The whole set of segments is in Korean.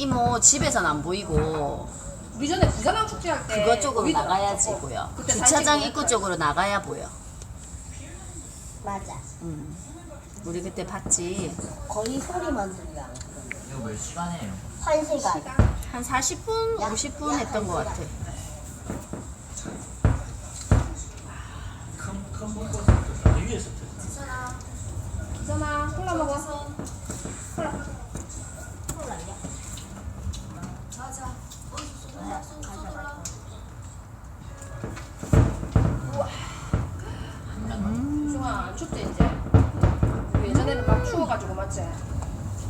이모 집에선 안 보이고 우리 전에 부산항 축제 할 때 그거 쪽으로 거기더라. 나가야지고요. 어, 그때 주차장 입구. 쪽으로 나가야 보여. 맞아. 음. 우리 그때 봤지. 거의 소리만 들려. 이거 몇 시간이에요? 한 시간. 한 40분, 50분 했던 것 같아. 기선아 콜라 먹어. 승아 안 춥지 이제. 우리 예전에는 막 추워가지고 맞지.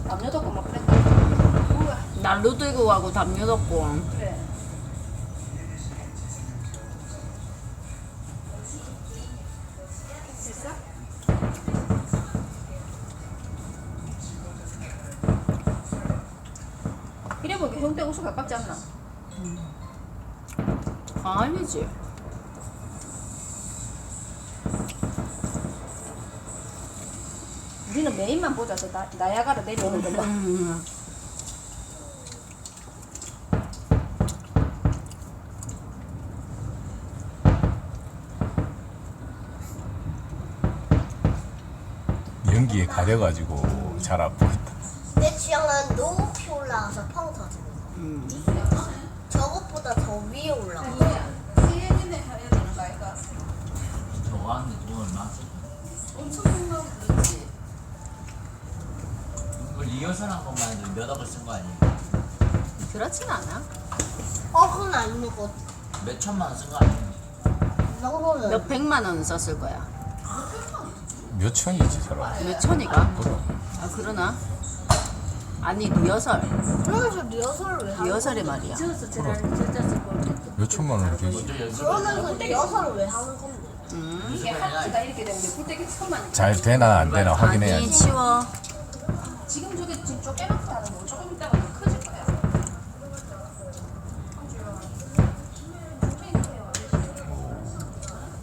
남녀 덥고 막 그랬다. 우와 난로 들고 가고 담요 덮고. 그래. 됐어? 이래 보니까 형태 우수 가깝지 않나? 아니지. 우리는 메인만 보자. 저 나, 나야가라 내려오는 것만. 음. 연기에 가려가지고 잘 안 보인다. 내 취향은 높이 올라가서 펑 터지는 거. 음. 그렇진 않아. 어, 그건 아니고. 몇 천만 원 쓴거 정도는. 몇 백만 원 썼을 거야. 몇 천이지 사람. 몇 천이가? 그럼 아 그러나? 아니 리허설. 그러면서 리허설을 왜 하는 리허설이 말이야. 몇 천만 원 되지. 먼저 연습을 그러면서 리허설을 왜 하는 건데? 음. 이게 하트가 이렇게 되는데 불때기 처음만 잘 되나 안 되나 아니 확인해야지. 치워. 지금 저게 지금 쪼개놓고 하는 거 조금 있다가 더 커질 거야.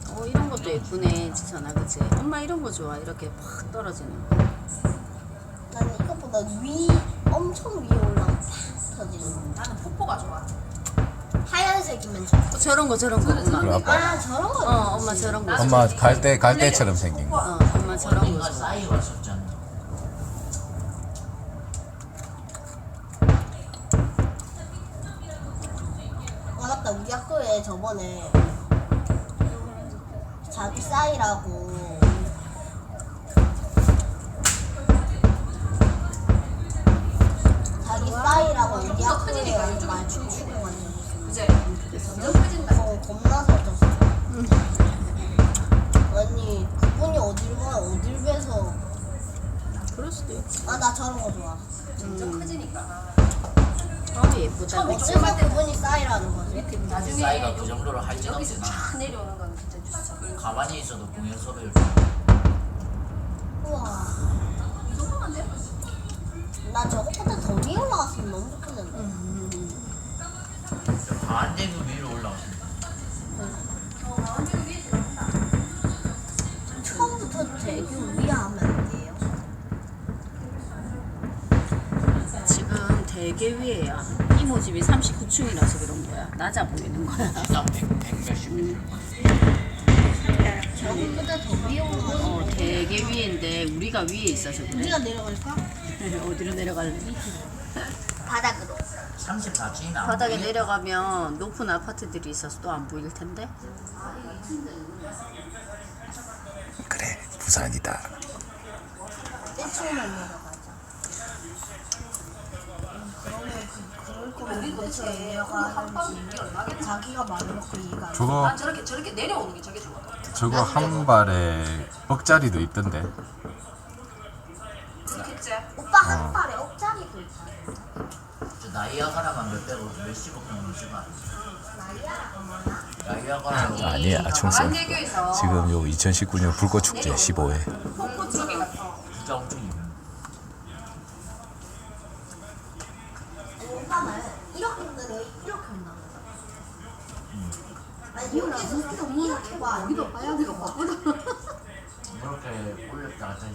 어 이런 것도 지선아 그치? 엄마 이런 거 좋아 이렇게 팍 떨어지는 거. 나는 이것보다 위, 엄청 위에 올라가 팍 터지는 거. 나는 폭포가 좋아. 하얀색이면 좋아. 어, 저런 거 저런 거 엄마. 그래, 아빠. 아, 저런 거. 어 엄마 저런 거. 엄마 갈대 갈대처럼 생긴 거. 어 엄마 저런 거 어딘가 좋아. 싸이 왔었잖아. 아, 맞다. 우리 학교에 저번에 자기 싸이라고 자기 싸이라고 우리 학교에 말춤 추고 왔는데 이제 점점 커진다. 어, 겁나 살쪘어. 아니 그분이 어딜 가 어딜 뵈서 그럴 수도 있지. 아 나 저런 거 좋아. 점점 커지니까. 어 예쁘다. 처음에 그치? 어째서 그분이 싸이라는 거지? 나중에 싸이가 그 정도로 할지 여기서 없구나. 쫙 내려오는 건 진짜 좋지. 가만히 있어도 공연 섭외를 우와. 나 저것보다 더 위에 올라갔으면 너무 좋겠는데. 반대로 위로 올라왔습니다. 처음부터 되게 위에 하면 안 돼요. 지금 되게 위에야. 이모 집이 39층이라서 그런 거야. 낮아 보이는 거야. 일단 100, 100 몇십 미터. 저것보다 더 위에 올라가. 어 되게 위인데 우리가 위에 있어서 그래. 우리가 내려갈까? 어디로 내려갈래? 바닥으로. 34층이나 안 바닥에. 내려가면 높은 아파트들이 있어서 또 안 보일 텐데. 그래 부산이다. 1층만 내려가자. 그러면 그, 그럴 거면 대체 내려가는지 자기가 말해놓고 이해가 안 돼. 저거 저렇게 저렇게 내려오는 게 저게 좋아. 저거 한 발에 억짜리도 있던데. 오빠 한 발에 억짜리도 있다. 저 나이아가라만 몇백억, 몇십억 정도 나이아가라 아니야 총선. 지금 요 2019년 불꽃 축제 15회. 폭포 쪽에. 진짜 엄청 여기서 이렇게 봐. 여기도 봐야 되고 이렇게 올렸다가 다시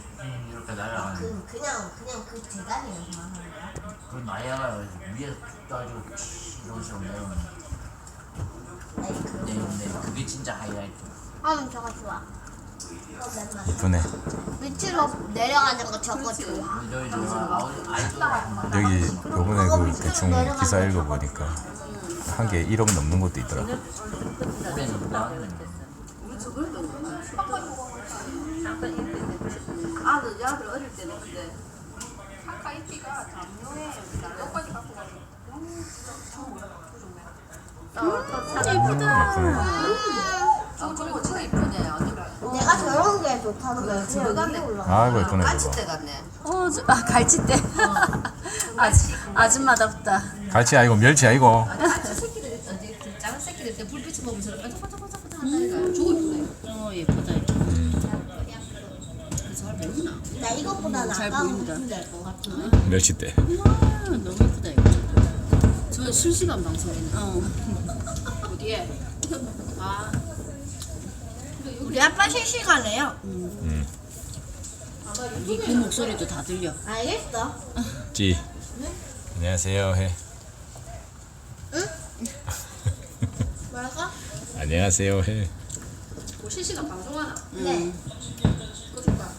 이렇게 날아가는. 그 그냥 그냥 그 하는 거야. 그 나이아가라 위에서 떠가지고 이런 식으로 내려오는 내려오는데 그게 진짜 하이라이트 아, 저거 좋아. 맨날. 이쁘네. 밑으로 내려가는 거 저거 좋아. 저 아이돌 여기 요번에 그 대충 기사 읽어보니까 한 개 1억 넘는 것도 있더라. 아들 어릴 때는 근데 담요에 여기까지 갖고. 아 그리고 진짜 이쁘네 아들 내가 저런 게 좋다는 거야. 들어갔네. 그냥 위에 올라가. 아이고 예쁘네 갈치대 저거. 같네 어, 저, 아 갈치대 아줌, 아줌마답다 갈치 아이고 멸치 아이고. 때 불빛이 보면서 반짝반짝반짝 한다니까 저거 이쁘네 어 예쁘다 잘 보이나? 나 이것보다 잘 나가 보인다. 무슨 될것 같은데. 멸치 때. 와 너무 예쁘다 이거 저 실시간 방송이네 어 어디에? 아 우리 아빠 실시간해요. 이그 목소리도 다 들려 알겠어. 찌. 안녕하세요 해. 뭐랄까? 안녕하세요 해. 뭐 실시간 방송하나? 네. 그거 줄까?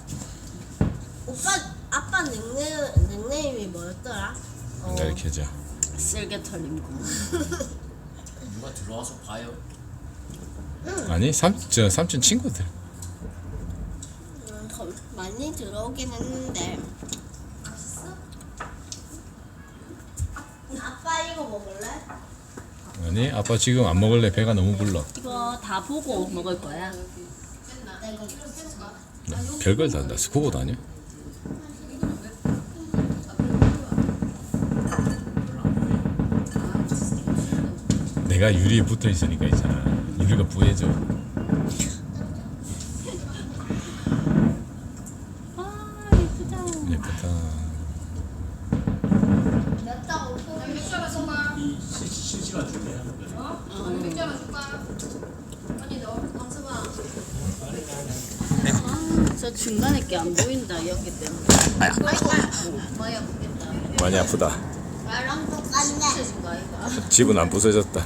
오빠 아빠 닉네임 닉네임이 뭐였더라? 안 가르쳐줘. 쓸개 털림구 누가 들어와서 봐요 아니 삼저 삼촌 친구들. 음, 더 많이 들어오긴 했는데. 아빠 이거 먹을래? 아니 아빠 지금 안 먹을래 배가 너무 불러. 이거 다 보고 먹을 거야 별걸 다 한다. 스쿠버도 아니야? 내가 유리에 붙어 있으니까 있잖아. 유리가 부해져. 아 예쁘다 예쁘다. 몇장 오고 맥주 하나 줄까? 실시간 줄게 어? 언니 맥주 하나 줄까? 언니 너 강수아 저 중간에 게 안 보인다 여기 때문에 아프겠다 많이 아프다. 나랑 똑같네. 집은 안 부서졌다.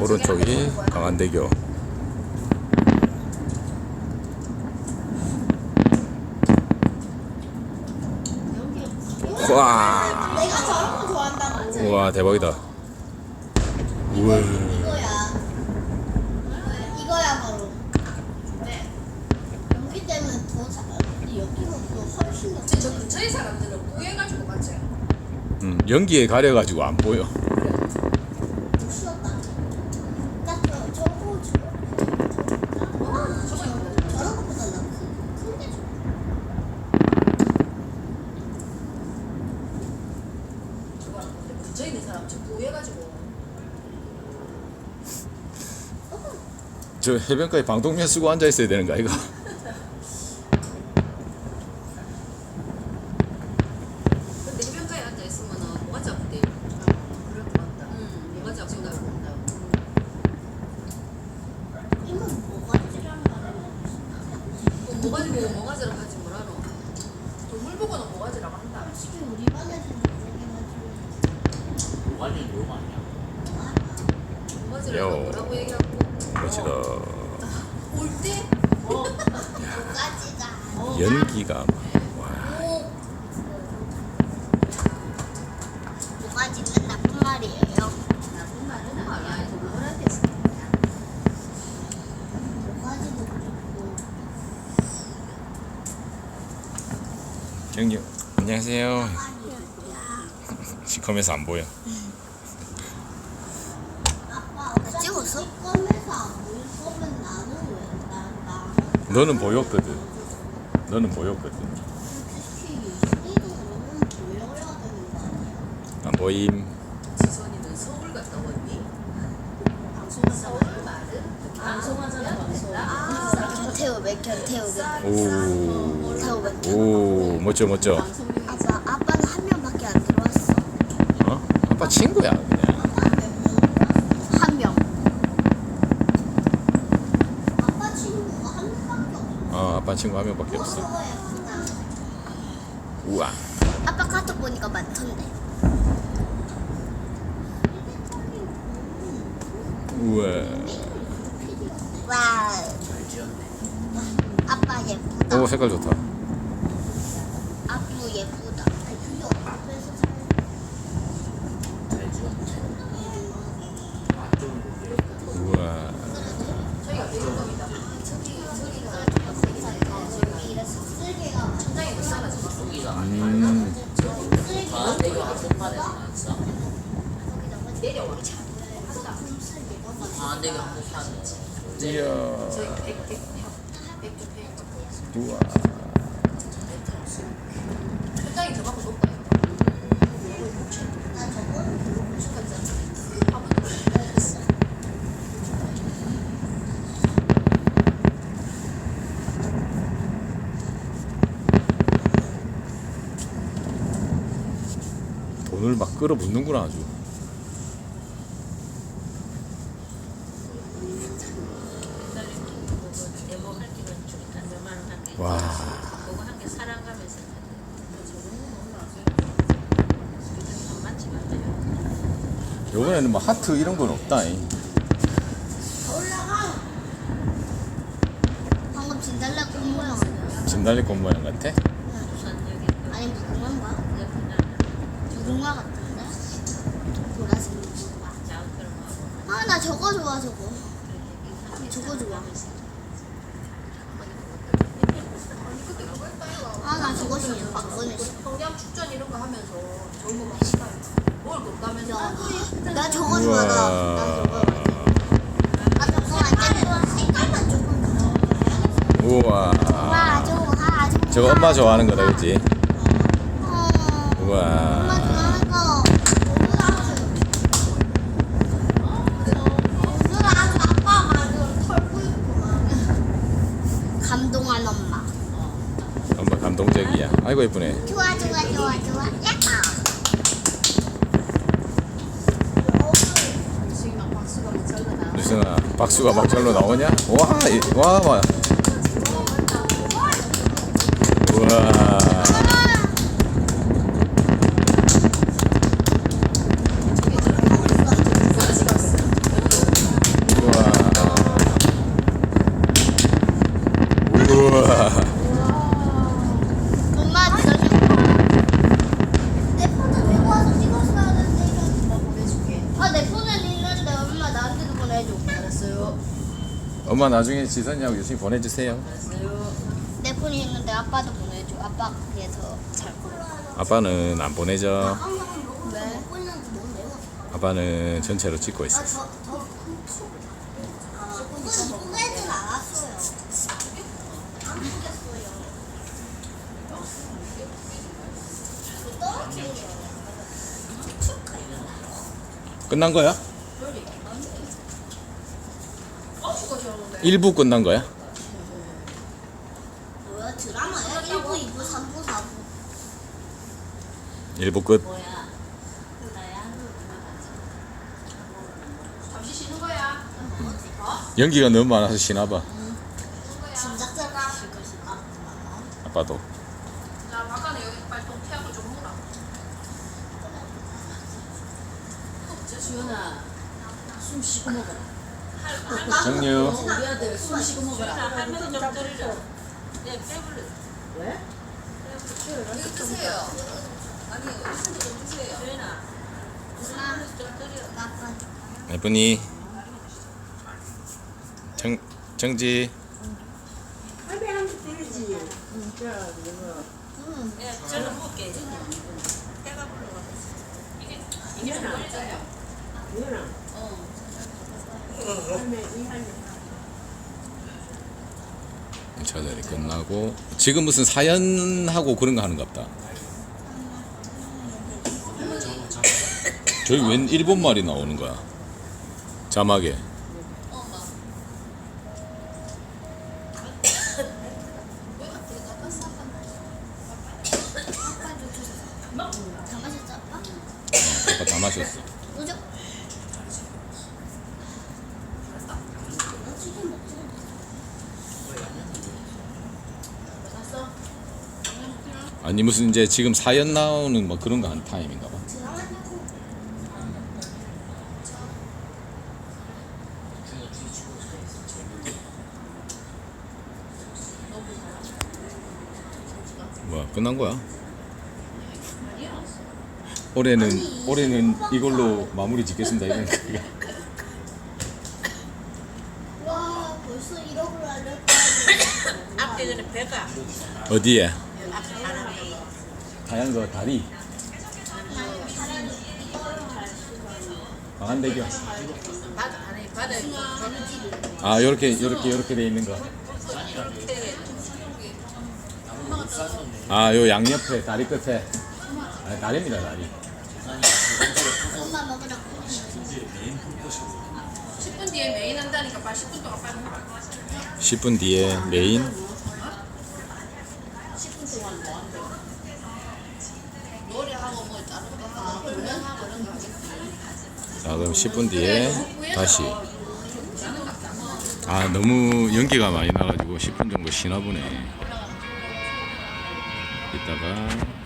오른쪽이 강한대교. 와, 와 대박이다. 우와, 이거야. 이거야 바로. 네. 여기 때문에 더 잘. 여기는 더 훨씬 더. 저 근처에 사람들은 우해가지고 맞지? 음, 연기에 가려가지고 안 보여. 쉬었다. 딱 저, 저거 저. 어, 저거 있고 저런 것보다 나큰게 좋아. 저거 하는 건데 근처에 있는 사람 전부 우해가지고 저 해변가에 방독면 쓰고 앉아 있어야 되는 거 이거? 근데 해변가에 앉아 있으면 뭐가 아프대 그럴 것 같다 응 뭐가 아프다 이건 뭐가지란 말이야. 뭐 뭐가지 보고 뭐가지라고 하지 뭐라노 동물 보고는 뭐가지라고 한다 지금 우리 반에서 얘기해가지고. 완전 용 아니야 뭐가지라고 요. 뭐라고 얘기하고 멋지다. 올때 뭐가지가. 연기가 와, 뭐가지는 나쁜 말이에요. 나쁜 말은 아니야 쓰는 거야 뭐가지도 그렇고. 경유. 안녕하세요. 시커매서 안 보여. 아빠 찍었어? 검에서 안 보일 거면 나는 왜 나나 너는 보였거든. 너는 보였거든. 안 보임. 지선이는 서울 갔다 왔니? 방송하잖아 방송 견태우 맥 견태우 오, 오, 멋져 멋져. 아빠 아빠는 한 명밖에 안 들어왔어 어? 아빠 친구야 그냥. 아빠 친구 한 명밖에 없어 우와 아빠 카톡 보니까 많던데. 우와 와우. 아빠 예쁘다. 오 색깔 좋다 아빠 예쁘다. 잘 지었네. 우와 저희가 내릴 겁니다. 천장이 못 살아서. 여기가 음 아, 내가 한복판에서 났어. 내려와. 아, 내가 한복판. 이야 저희 백, 백, 백, 백조 페인. 우와. 돈을 막 끌어붙는구나 아주 와 그거 한개 살아가면서 요번에는 뭐 하트 이런 건 없다잉 방금 진달래 꽃 모양? 진달래 꽃 모양 같아? 아니 무궁화인가? 무궁화 같은데? 보라색 무궁화. 아나 저거 좋아. 저거 좋아. 아 나 저거 신어. 박건혜 신어. 성대암 축전 이런 거 하면서 좋은 거 많이 봐요. 먹을 거 없다면서. 나 저거 좋아 나. 나 저거. 아 저거 완전 좋아. 색깔만 조금 더. 우와 와 좋아 좋아. 저거 엄마 좋아하는 거다 그치? 어. 엄마 우와 좋아하는 거. 오늘 아주 아빠가 아주 털고 있구만. 감동한 엄마. 감동적이야 아이고 예쁘네 좋아 좋아 좋아 좋아. 예뻐. 박수가. 유승아 막 절로 나오냐? 와, 이- 와, 와. 우와. 우와. 우와. 엄마 저녁. 내 폰은 들고 와서 찍었어야 되는데. 뭐 보내줄게. 아내 폰은 있는데 엄마 나한테도 보내줘. 알았어요. 엄마 나중에 지선이하고 유승이 보내주세요. 내 폰이 있는데 아빠도 보내줘. 아빠 그래서 잘. 아빠는 안 보내줘. 왜? 아빠는 전체로 찍고 저, 아. 떨어뜨려요. 끝난 거야? 박수가 좋은데. 1부 끝난 거야? 뭐야 드라마야? 1부, 2부, 3부, 4부. 1부 끝. 잠시 쉬는 거야. 연기가 너무 많아서 쉬나봐. 진작자가 아빠도. 자, 바깥에 여기 빨리 똥 태하고 좀 물어. 주연아 숨 쉬고 먹어라 정유. 우리 아들 숨 쉬고 먹어라 할머니 좀 들으려 네 빼불러 왜? 이거 드세요. 아니, 어르신도 좀 드세요. 주연아 할머니 좀 들여 아빠 예쁜이. 정 정지. 야 저는 먹게 때가 불러가 이게 이게 좀 멀잖아 저절이 끝나고 지금 무슨 사연하고 그런 거 하는 것 같다. 저기 웬 일본 말이 나오는 거야? 자막에. 아빠? 아빠 다 마셨어. 아니 무슨 이제 지금 사연 나오는 뭐 그런 거한 타임인가 봐. 뭐야 끝난 거야? 올해는 올해는 이걸로 마무리 짓겠습니다 이런 거. 와 벌써 1억을 알렸다. 앞에 전에 배가 어디에? 하얀 거 다리. 안에 바다에 아 요렇게 요렇게 요렇게 돼 있는 거. 아 요 양옆에 다리 끝에. 아 다리입니다 다리. 엄마 먹으라. 10분 뒤에 메인 한다니까 빨리 10분 동안 빨리 먹어 10분 뒤에 메인. 자 그럼 10분 뒤에 다시. 아 너무 연기가 많이 나가지고 10분 정도 쉬나 보네. 이따가.